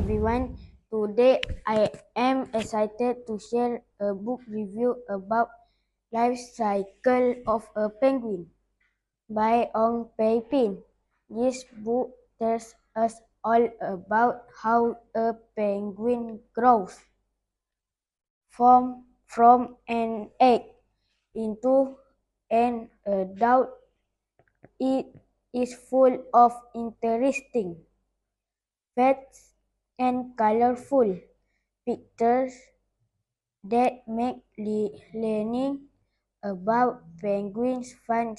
Today I am excited to share a book review about life cycle of a penguin by Ong Pei Pin. This book tells us all about how a penguin grows from, from an egg into an adult. It is full of interesting facts and colorful pictures that make learning about penguins fun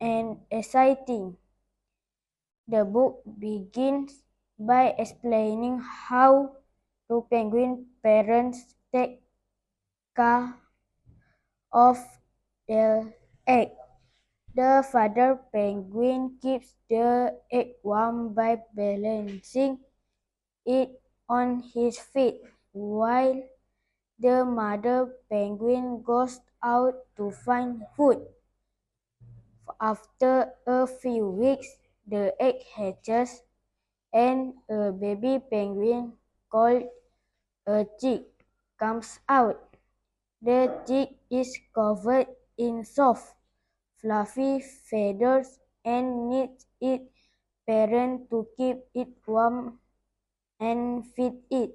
and exciting. The book begins by explaining how two penguin parents take care of their egg. The father penguin keeps the egg warm by balancing it on his feet, while the mother penguin goes out to find food. After a few weeks, the egg hatches and a baby penguin called a chick comes out. The chick is covered in soft, fluffy feathers and needs its parent to keep it warm and feed it.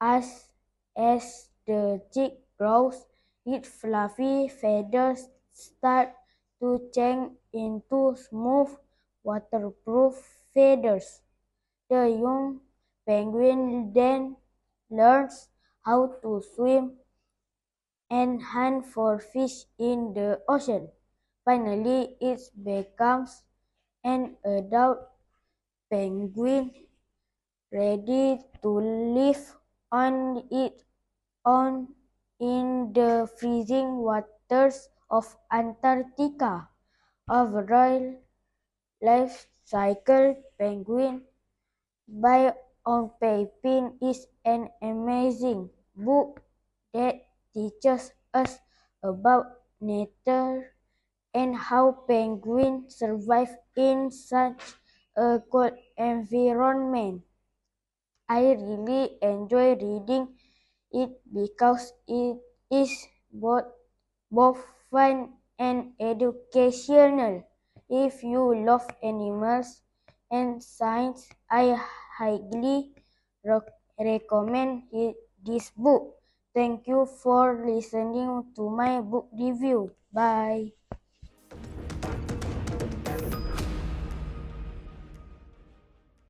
As, as the chick grows, its fluffy feathers start to change into smooth, waterproof feathers. The young penguin then learns how to swim and hunt for fish in the ocean. Finally, it becomes an adult penguin ready to live on its own in the freezing waters of Antarctica. Overall life cycle penguin by Ong Pei Pin is an amazing book that teaches us about nature and how penguins survive in such a cold environment. I really enjoy reading it because it is both, both fun and educational. If you love animals and science, I highly recommend it, this book. Thank you for listening to my book review. Bye.